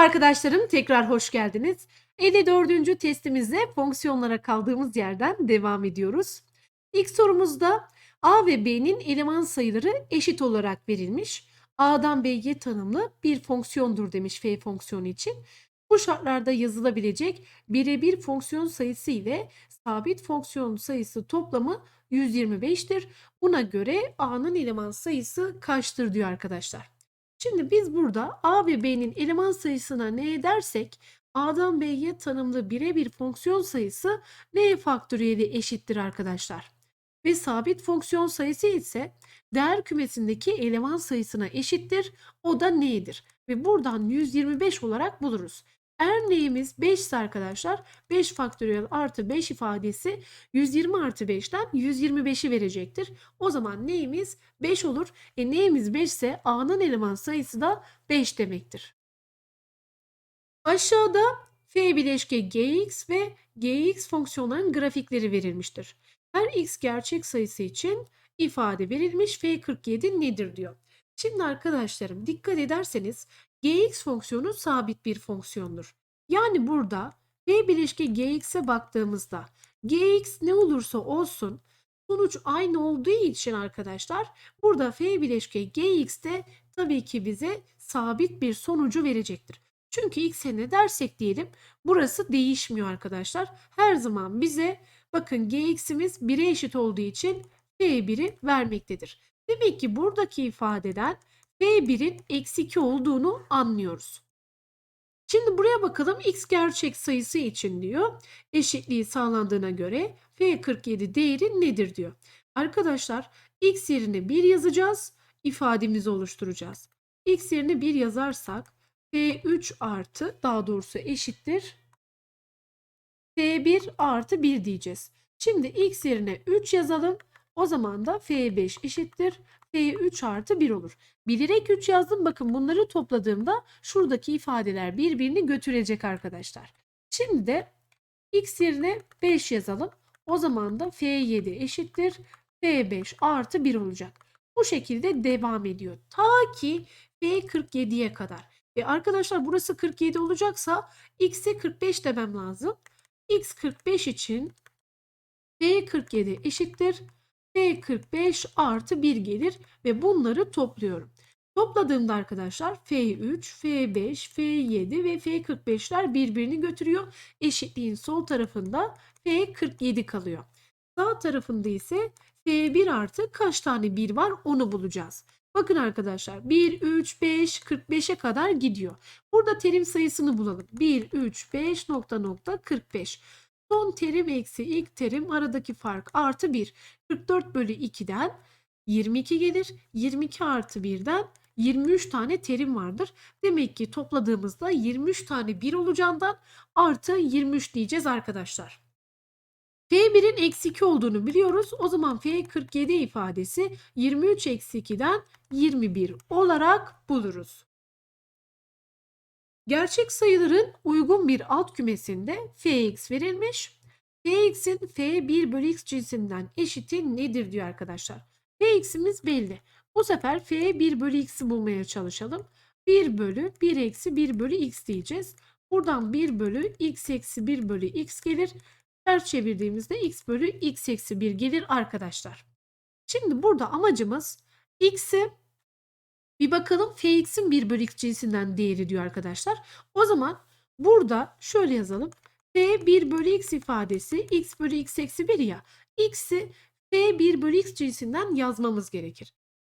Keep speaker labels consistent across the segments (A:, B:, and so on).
A: arkadaşlarım, tekrar hoş geldiniz. 54. testimizde fonksiyonlara kaldığımız yerden devam ediyoruz. İlk sorumuzda A ve B'nin eleman sayıları eşit olarak verilmiş. A'dan B'ye tanımlı bir fonksiyondur demiş f fonksiyonu için. Bu şartlarda yazılabilecek birebir fonksiyon sayısı ile sabit fonksiyon sayısı toplamı 125'tir. Buna göre A'nın eleman sayısı kaçtır diyor arkadaşlar. Şimdi biz burada A ve B'nin eleman sayısına ne edersek A'dan B'ye tanımlı birebir fonksiyon sayısı n faktöriyeli eşittir arkadaşlar. Ve sabit fonksiyon sayısı ise değer kümesindeki eleman sayısına eşittir. O da n'dir. Ve buradan 125 olarak buluruz. N'imiz 5 ise arkadaşlar 5 faktöriyel artı 5 ifadesi 120 artı 5'ten 125'i verecektir. O zaman n'imiz 5 olur. E n'imiz 5 ise a'nın eleman sayısı da 5 demektir. Aşağıda f bileşke gx ve gx fonksiyonların grafikleri verilmiştir. Her x gerçek sayısı için ifade verilmiş f47 nedir diyor. Şimdi arkadaşlarım dikkat ederseniz gx fonksiyonu sabit bir fonksiyondur. Yani burada f bileşke gx'e baktığımızda gx ne olursa olsun sonuç aynı olduğu için arkadaşlar burada f bileşke gx de tabii ki bize sabit bir sonucu verecektir. Çünkü x'e ne dersek diyelim burası değişmiyor arkadaşlar. Her zaman bize bakın gx'imiz 1'e eşit olduğu için f1'i vermektedir. Demek ki buradaki ifadeden f1'in eksi 2 olduğunu anlıyoruz. Şimdi buraya bakalım x gerçek sayısı için diyor. Eşitliği sağlandığına göre f47 değeri nedir diyor. Arkadaşlar x yerine 1 yazacağız. ifademizi oluşturacağız. x yerine 1 yazarsak f3 artı daha doğrusu eşittir f1 artı 1 diyeceğiz. Şimdi x yerine 3 yazalım. O zaman da f5 eşittir f3 artı 1 olur. Bilerek 3 yazdım. Bakın bunları topladığımda şuradaki ifadeler birbirini götürecek arkadaşlar. Şimdi de x yerine 5 yazalım. O zaman da f7 eşittir f5 artı 1 olacak. Bu şekilde devam ediyor. Ta ki f47'ye kadar. E arkadaşlar burası 47 olacaksa x'e 45 demem lazım. x 45 için f47 eşittir f45 artı 1 gelir ve bunları topluyorum. Topladığımda arkadaşlar F3, F5, F7 ve F45'ler birbirini götürüyor. Eşitliğin sol tarafında F47 kalıyor. Sağ tarafında ise F1 artı kaç tane 1 var onu bulacağız. Bakın arkadaşlar 1, 3, 5, 45'e kadar gidiyor. Burada terim sayısını bulalım. 1, 3, 5 nokta nokta 45. Son terim eksi ilk terim aradaki fark artı 1. 44 bölü 2'den 22 gelir. 22 artı 1'den 23 tane terim vardır. Demek ki topladığımızda 23 tane 1 olacağından artı 23 diyeceğiz arkadaşlar. F1'in eksi 2 olduğunu biliyoruz. O zaman F47 ifadesi 23 eksi 2'den 21 olarak buluruz. Gerçek sayıların uygun bir alt kümesinde fx verilmiş. fx'in f1 bölü x cinsinden eşiti nedir diyor arkadaşlar. fx'imiz belli. Bu sefer f1 bölü x'i bulmaya çalışalım. 1 bölü 1 eksi 1 bölü x diyeceğiz. Buradan 1 bölü x eksi 1 bölü x gelir. Ters çevirdiğimizde x bölü x eksi 1 gelir arkadaşlar. Şimdi burada amacımız x'i bir bakalım fx'in 1 bölü x cinsinden değeri diyor arkadaşlar. O zaman burada şöyle yazalım. f 1 bölü x ifadesi x bölü x eksi 1 ya. x'i f 1 bölü x cinsinden yazmamız gerekir.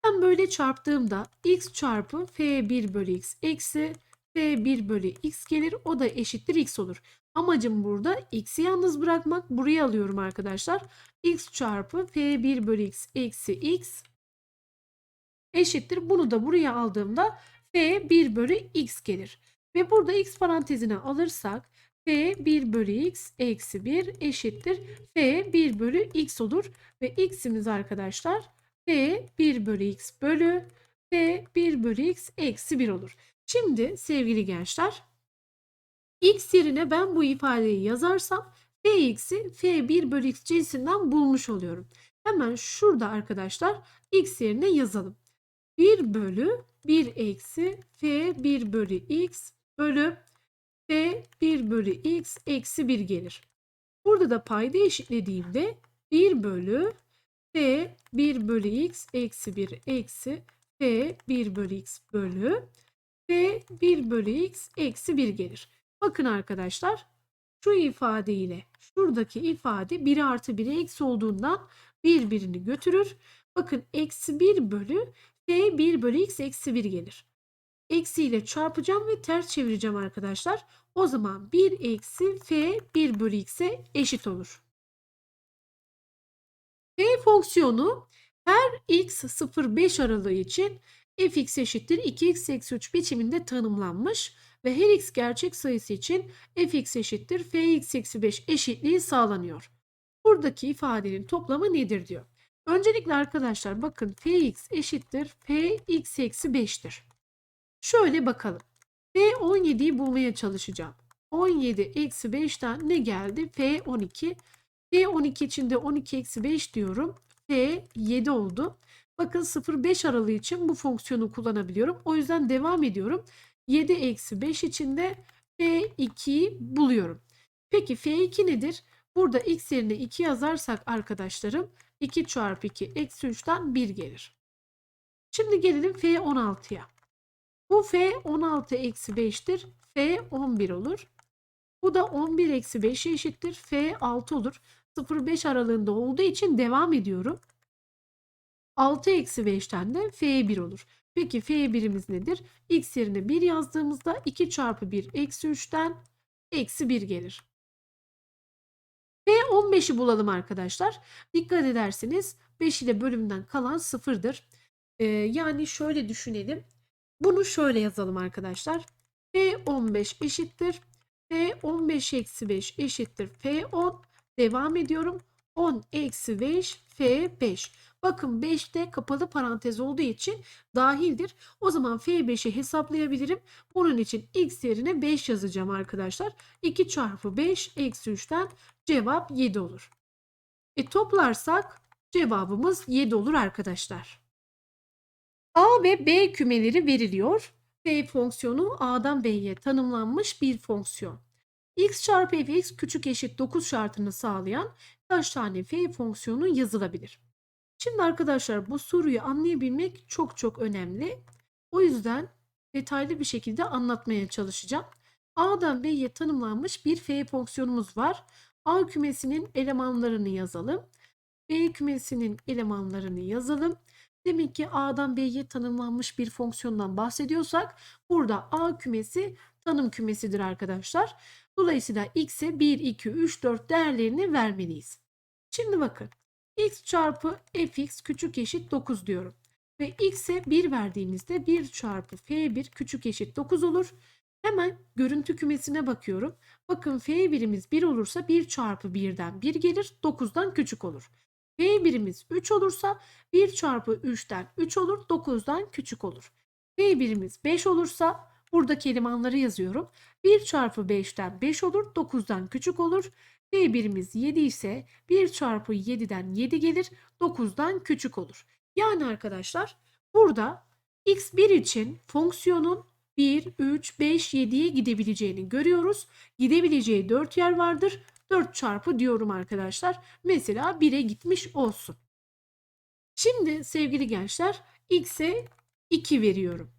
A: Ben böyle çarptığımda x çarpı f1 bölü x eksi f1 bölü x gelir. O da eşittir x olur. Amacım burada x'i yalnız bırakmak. Buraya alıyorum arkadaşlar. x çarpı f1 bölü x eksi x eşittir. Bunu da buraya aldığımda f 1 bölü x gelir. Ve burada x parantezine alırsak f 1 bölü x eksi 1 eşittir. f 1 bölü x olur. Ve x'imiz arkadaşlar f 1 bölü x bölü f 1 bölü x eksi 1 olur. Şimdi sevgili gençler x yerine ben bu ifadeyi yazarsam fx'i f1 bölü x cinsinden bulmuş oluyorum. Hemen şurada arkadaşlar x yerine yazalım. 1 bölü 1 eksi f 1 bölü x bölü f 1 bölü x eksi 1 gelir. Burada da payda eşitlediğimde 1 bölü f 1 bölü x eksi 1 eksi f 1 bölü x bölü f 1 bölü x eksi 1 gelir. Bakın arkadaşlar şu ifade ile şuradaki ifade 1 artı 1'e eksi olduğundan birbirini götürür. Bakın eksi 1 bölü f 1 bölü x eksi 1 gelir. Eksi ile çarpacağım ve ters çevireceğim arkadaşlar. O zaman 1 eksi f 1 bölü x'e eşit olur. f fonksiyonu her x 0-5 aralığı için fx eşittir 2x eksi 3 biçiminde tanımlanmış ve her x gerçek sayısı için fx eşittir fx eksi 5 eşitliği sağlanıyor. Buradaki ifadenin toplamı nedir diyor. Öncelikle arkadaşlar bakın fx eşittir fx eksi 5'tir. Şöyle bakalım. F17'yi bulmaya çalışacağım. 17 eksi 5'ten ne geldi? F12. F12 için de 12 eksi 5 diyorum. F7 oldu. Bakın 0-5 aralığı için bu fonksiyonu kullanabiliyorum. O yüzden devam ediyorum. 7 eksi 5 için de F2'yi buluyorum. Peki F2 nedir? Burada x yerine 2 yazarsak arkadaşlarım 2 çarpı 2 eksi 3'ten 1 gelir. Şimdi gelelim F16'ya. Bu F 16 eksi 5'tir. F 11 olur. Bu da 11 eksi 5'e eşittir. F 6 olur. 0-5 aralığında olduğu için devam ediyorum. 6 eksi 5'ten de F 1 olur. Peki F birimiz nedir? X yerine 1 yazdığımızda 2 çarpı 1 eksi 3'ten eksi 1 gelir. F15'i bulalım arkadaşlar. Dikkat ederseniz 5 ile bölümden kalan 0'dır. Ee, yani şöyle düşünelim. Bunu şöyle yazalım arkadaşlar. F15 eşittir. F15 eksi 5 eşittir. F10. Devam ediyorum. 10 eksi 5 F5. Bakın 5'te kapalı parantez olduğu için dahildir. O zaman F5'i hesaplayabilirim. Bunun için x yerine 5 yazacağım arkadaşlar. 2 çarpı 5 eksi 3'ten cevap 7 olur. E toplarsak cevabımız 7 olur arkadaşlar. A ve B kümeleri veriliyor. F fonksiyonu A'dan B'ye tanımlanmış bir fonksiyon. X çarpı fx küçük eşit 9 şartını sağlayan kaç tane f fonksiyonu yazılabilir? Şimdi arkadaşlar bu soruyu anlayabilmek çok çok önemli. O yüzden detaylı bir şekilde anlatmaya çalışacağım. A'dan B'ye tanımlanmış bir f fonksiyonumuz var. A kümesinin elemanlarını yazalım. B kümesinin elemanlarını yazalım. Demek ki A'dan B'ye tanımlanmış bir fonksiyondan bahsediyorsak burada A kümesi tanım kümesidir arkadaşlar. Dolayısıyla x'e 1, 2, 3, 4 değerlerini vermeliyiz. Şimdi bakın x çarpı fx küçük eşit 9 diyorum. Ve x'e 1 verdiğimizde 1 çarpı f1 küçük eşit 9 olur. Hemen görüntü kümesine bakıyorum. Bakın f1'imiz 1 olursa 1 çarpı 1'den 1 gelir 9'dan küçük olur. F birimiz 3 olursa 1 çarpı 3'ten 3 olur 9'dan küçük olur. F birimiz 5 olursa buradaki elemanları yazıyorum. 1 çarpı 5'ten 5 olur 9'dan küçük olur. F birimiz 7 ise 1 çarpı 7'den 7 gelir 9'dan küçük olur. Yani arkadaşlar burada x1 için fonksiyonun 1, 3, 5, 7'ye gidebileceğini görüyoruz. Gidebileceği 4 yer vardır. 4 çarpı diyorum arkadaşlar. Mesela 1'e gitmiş olsun. Şimdi sevgili gençler x'e 2 veriyorum.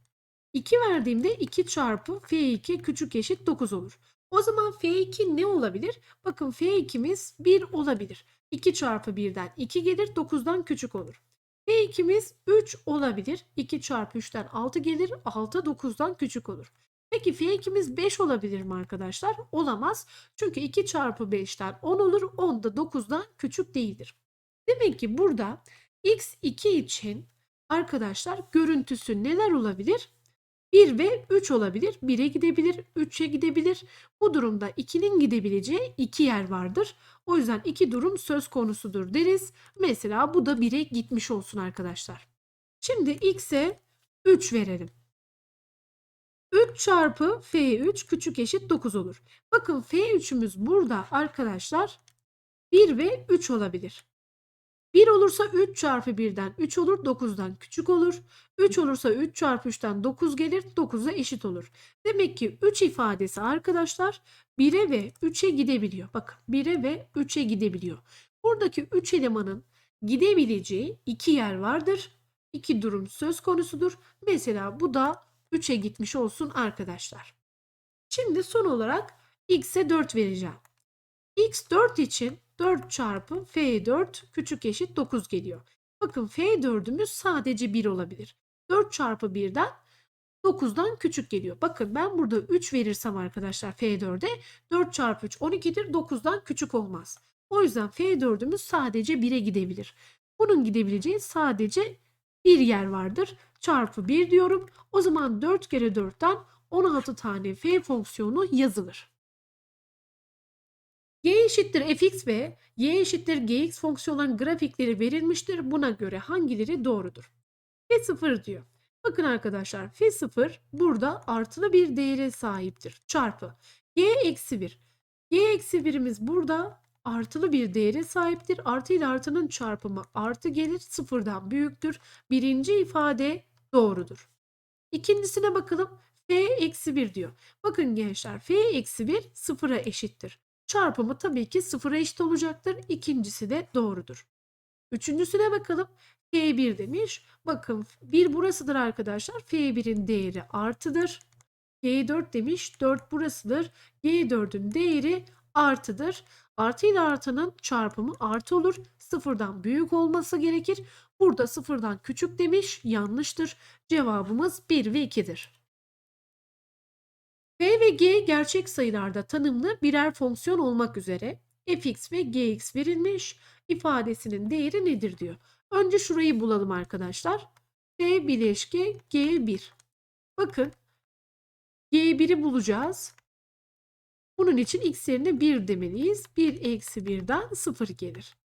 A: 2 verdiğimde 2 çarpı f2 küçük eşit 9 olur. O zaman f2 ne olabilir? Bakın f2'miz 1 olabilir. 2 çarpı 1'den 2 gelir 9'dan küçük olur. f2'miz 3 olabilir. 2 çarpı 3'ten 6 gelir 6 9'dan küçük olur. Peki f2'miz 5 olabilir mi arkadaşlar? Olamaz. Çünkü 2 çarpı 5'ten 10 olur. 10 da 9'dan küçük değildir. Demek ki burada x2 için arkadaşlar görüntüsü neler olabilir? 1 ve 3 olabilir. 1'e gidebilir, 3'e gidebilir. Bu durumda 2'nin gidebileceği 2 yer vardır. O yüzden iki durum söz konusudur deriz. Mesela bu da 1'e gitmiş olsun arkadaşlar. Şimdi x'e 3 verelim. 3 çarpı F3 küçük eşit 9 olur. Bakın F3'ümüz burada arkadaşlar 1 ve 3 olabilir. 1 olursa 3 çarpı 1'den 3 olur 9'dan küçük olur. 3 olursa 3 çarpı 3'ten 9 gelir 9'a eşit olur. Demek ki 3 ifadesi arkadaşlar 1'e ve 3'e gidebiliyor. Bakın 1'e ve 3'e gidebiliyor. Buradaki 3 elemanın gidebileceği iki yer vardır. İki durum söz konusudur. Mesela bu da 3'e gitmiş olsun arkadaşlar. Şimdi son olarak x'e 4 vereceğim. x4 için 4 çarpı f4 küçük eşit 9 geliyor. Bakın f4'ümüz sadece 1 olabilir. 4 çarpı 1'den 9'dan küçük geliyor. Bakın ben burada 3 verirsem arkadaşlar f4'e 4 çarpı 3 12'dir 9'dan küçük olmaz. O yüzden f4'ümüz sadece 1'e gidebilir. Bunun gidebileceği sadece bir yer vardır. Çarpı 1 diyorum. O zaman 4 kere 4'ten 16 tane f fonksiyonu yazılır. y eşittir fx ve y eşittir gx fonksiyonların grafikleri verilmiştir. Buna göre hangileri doğrudur? f0 diyor. Bakın arkadaşlar f0 burada artılı bir değere sahiptir. Çarpı y eksi 1. y eksi 1'imiz burada artılı bir değere sahiptir. Artı ile artının çarpımı artı gelir sıfırdan büyüktür. Birinci ifade doğrudur. İkincisine bakalım. f eksi 1 diyor. Bakın gençler f eksi 1 sıfıra eşittir. Çarpımı tabii ki sıfıra eşit olacaktır. İkincisi de doğrudur. Üçüncüsüne bakalım. F1 demiş. Bakın 1 burasıdır arkadaşlar. F1'in değeri artıdır. G4 demiş. 4 burasıdır. G4'ün değeri artıdır. Artı ile artının çarpımı artı olur. Sıfırdan büyük olması gerekir. Burada sıfırdan küçük demiş. Yanlıştır. Cevabımız 1 ve 2'dir. F ve G gerçek sayılarda tanımlı birer fonksiyon olmak üzere fx ve gx verilmiş ifadesinin değeri nedir diyor. Önce şurayı bulalım arkadaşlar. F bileşke G1. Bakın G1'i bulacağız. Bunun için x yerine 1 demeliyiz. 1 eksi 1'den 0 gelir.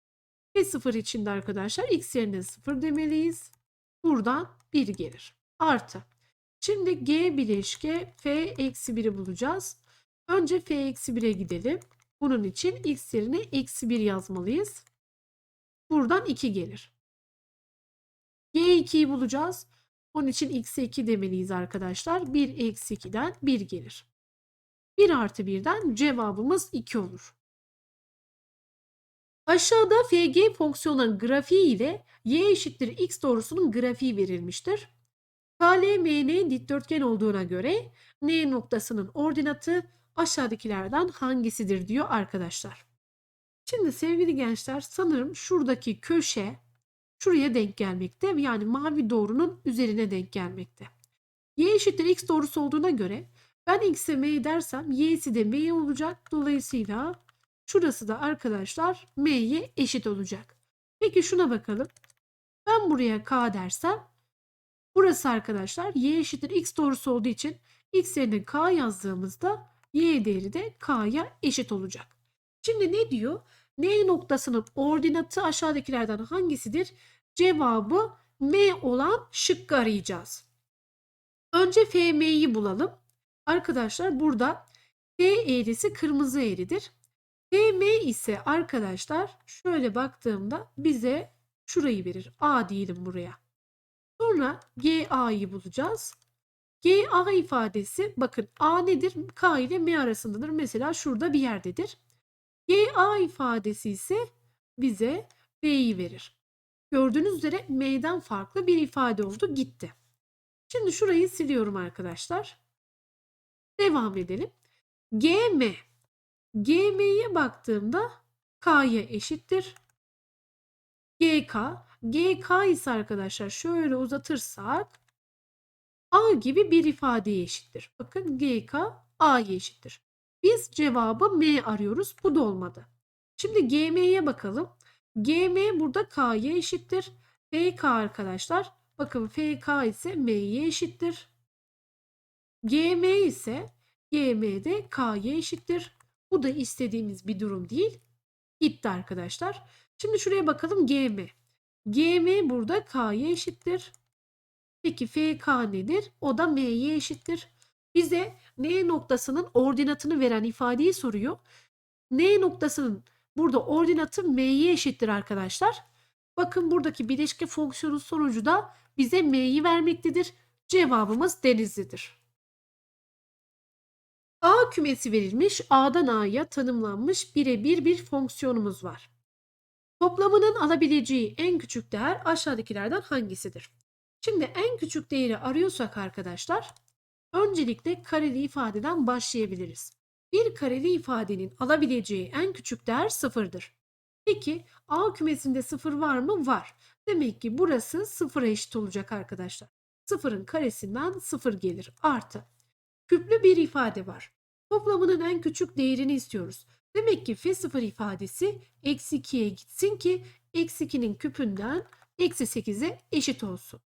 A: Ve 0 için de arkadaşlar x yerine 0 demeliyiz. Buradan 1 gelir. Artı. Şimdi g bileşke f eksi 1'i bulacağız. Önce f eksi 1'e gidelim. Bunun için x yerine eksi 1 yazmalıyız. Buradan 2 gelir. G2'yi bulacağız. Onun için x'e 2 demeliyiz arkadaşlar. 1 eksi 2'den 1 gelir. 1 artı 1'den cevabımız 2 olur. Aşağıda fg fonksiyonların grafiği ile y eşittir x doğrusunun grafiği verilmiştir. KLMN dikdörtgen olduğuna göre N noktasının ordinatı aşağıdakilerden hangisidir diyor arkadaşlar. Şimdi sevgili gençler sanırım şuradaki köşe şuraya denk gelmekte. Yani mavi doğrunun üzerine denk gelmekte. Y eşittir x doğrusu olduğuna göre ben x'e m dersem y'si de m olacak. Dolayısıyla şurası da arkadaşlar m'ye eşit olacak. Peki şuna bakalım. Ben buraya k dersem burası arkadaşlar y eşittir x doğrusu olduğu için x yerine k yazdığımızda y değeri de k'ya eşit olacak. Şimdi ne diyor? N noktasının ordinatı aşağıdakilerden hangisidir? Cevabı M olan şıkkı arayacağız. Önce FM'yi bulalım. Arkadaşlar burada F eğrisi kırmızı eğridir. FM ise arkadaşlar şöyle baktığımda bize şurayı verir. A diyelim buraya. Sonra GA'yı bulacağız. GA ifadesi bakın A nedir? K ile M arasındadır. Mesela şurada bir yerdedir. GA ifadesi ise bize B'yi verir. Gördüğünüz üzere M'den farklı bir ifade oldu gitti. Şimdi şurayı siliyorum arkadaşlar. Devam edelim. GM. GM'ye baktığımda K'ya eşittir. GK. GK ise arkadaşlar şöyle uzatırsak A gibi bir ifadeye eşittir. Bakın GK A'ya eşittir. Biz cevabı M arıyoruz. Bu da olmadı. Şimdi GM'ye bakalım. GM burada K'ya eşittir. FK arkadaşlar. Bakın FK ise M'ye eşittir. GM ise GM de K'ya eşittir. Bu da istediğimiz bir durum değil. Gitti arkadaşlar. Şimdi şuraya bakalım GM. GM burada K'ya eşittir. Peki FK nedir? O da M'ye eşittir. Bize N noktasının ordinatını veren ifadeyi soruyor. N noktasının burada ordinatı M'ye eşittir arkadaşlar. Bakın buradaki bileşke fonksiyonun sonucu da bize m'yi vermektedir. Cevabımız Denizli'dir. A kümesi verilmiş, A'dan A'ya tanımlanmış birebir bir fonksiyonumuz var. Toplamının alabileceği en küçük değer aşağıdakilerden hangisidir? Şimdi en küçük değeri arıyorsak arkadaşlar, öncelikle kareli ifadeden başlayabiliriz. Bir kareli ifadenin alabileceği en küçük değer sıfırdır. Peki A kümesinde sıfır var mı? Var. Demek ki burası sıfıra eşit olacak arkadaşlar. Sıfırın karesinden sıfır gelir. Artı. Küplü bir ifade var. Toplamının en küçük değerini istiyoruz. Demek ki f0 ifadesi eksi 2'ye gitsin ki eksi 2'nin küpünden eksi 8'e eşit olsun.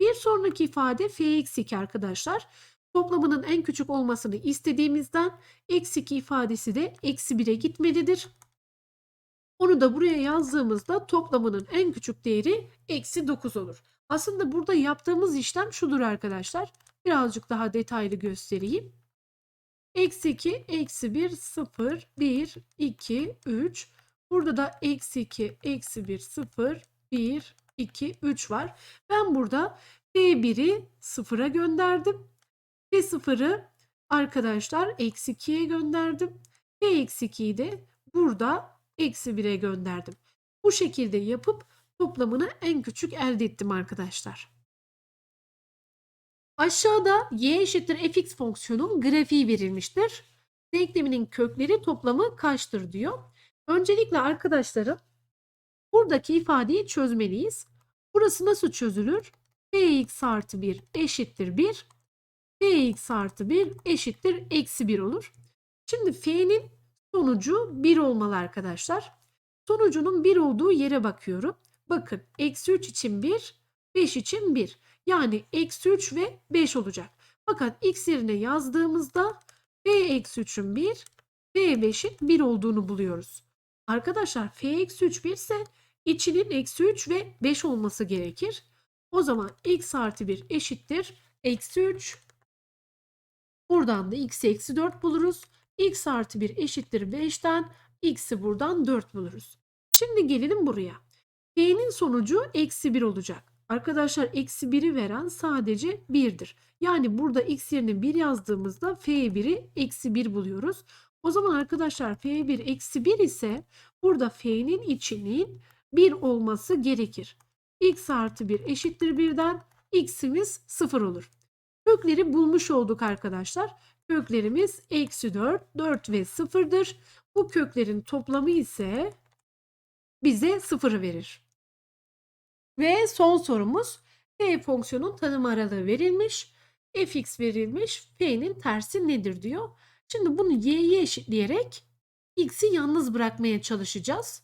A: Bir sonraki ifade f eksi 2 arkadaşlar. Toplamının en küçük olmasını istediğimizden eksi 2 ifadesi de eksi 1'e gitmelidir. Onu da buraya yazdığımızda toplamının en küçük değeri eksi 9 olur. Aslında burada yaptığımız işlem şudur arkadaşlar. Birazcık daha detaylı göstereyim. Eksi 2, eksi 1, 0, 1, 2, 3. Burada da eksi 2, eksi 1, 0, 1, 2, 3 var. Ben burada P1'i 0'a gönderdim. P0'ı arkadaşlar eksi 2'ye gönderdim. P eksi 2'yi de burada eksi 1'e gönderdim. Bu şekilde yapıp toplamını en küçük elde ettim arkadaşlar. Aşağıda y eşittir fx fonksiyonun grafiği verilmiştir. Denkleminin kökleri toplamı kaçtır diyor. Öncelikle arkadaşlarım buradaki ifadeyi çözmeliyiz. Burası nasıl çözülür? px artı 1 eşittir 1. px artı 1 eşittir eksi 1 olur. Şimdi f'nin sonucu 1 olmalı arkadaşlar. Sonucunun 1 olduğu yere bakıyorum. Bakın eksi 3 için 1, 5 için 1. Yani eksi 3 ve 5 olacak. Fakat x yerine yazdığımızda f eksi 3'ün 1, f 5'in 1 olduğunu buluyoruz. Arkadaşlar f eksi 3 1 ise içinin eksi 3 ve 5 olması gerekir. O zaman x artı 1 eşittir eksi 3. Buradan da x eksi 4 buluruz. x artı 1 eşittir 5'ten x'i buradan 4 buluruz. Şimdi gelelim buraya. F'nin sonucu eksi 1 olacak. Arkadaşlar eksi 1'i veren sadece 1'dir. Yani burada x yerine 1 yazdığımızda f1'i eksi 1 buluyoruz. O zaman arkadaşlar f1 eksi 1 ise burada f'nin içinin 1 olması gerekir. x artı 1 eşittir 1'den x'imiz 0 olur. Kökleri bulmuş olduk arkadaşlar. Köklerimiz eksi 4, 4 ve 0'dır. Bu köklerin toplamı ise bize 0'ı verir. Ve son sorumuz f fonksiyonun tanım aralığı verilmiş. fx verilmiş. f'nin tersi nedir diyor. Şimdi bunu y'ye eşitleyerek x'i yalnız bırakmaya çalışacağız.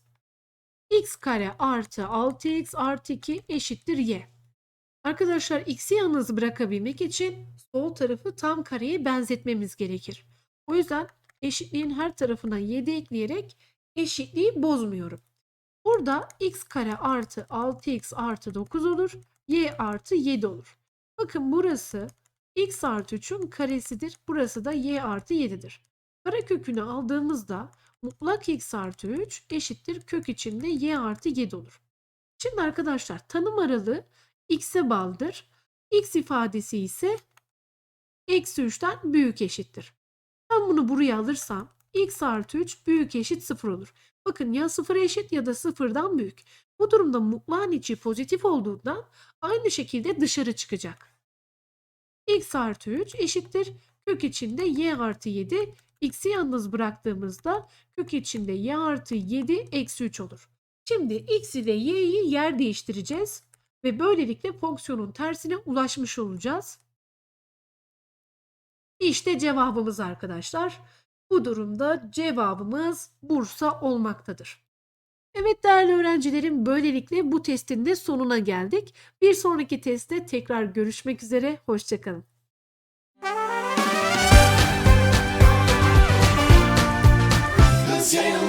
A: x kare artı 6x artı 2 eşittir y. Arkadaşlar x'i yalnız bırakabilmek için sol tarafı tam kareye benzetmemiz gerekir. O yüzden eşitliğin her tarafına 7 ekleyerek eşitliği bozmuyorum. Burada x kare artı 6x artı 9 olur. y artı 7 olur. Bakın burası x artı 3'ün karesidir. Burası da y artı 7'dir. Karekökünü aldığımızda mutlak x artı 3 eşittir kök içinde y artı 7 olur. Şimdi arkadaşlar tanım aralığı x'e bağlıdır. x ifadesi ise eksi 3'ten büyük eşittir. Ben bunu buraya alırsam x artı 3 büyük eşit 0 olur. Bakın ya 0'a eşit ya da 0'dan büyük. Bu durumda mutlağın içi pozitif olduğundan aynı şekilde dışarı çıkacak. x artı 3 eşittir. Kök içinde y artı 7. x'i yalnız bıraktığımızda kök içinde y artı 7 eksi 3 olur. Şimdi x ile y'yi yer değiştireceğiz. Ve böylelikle fonksiyonun tersine ulaşmış olacağız. İşte cevabımız arkadaşlar. Bu durumda cevabımız Bursa olmaktadır. Evet değerli öğrencilerim böylelikle bu testin de sonuna geldik. Bir sonraki testte tekrar görüşmek üzere. Hoşçakalın.
B: Yayınları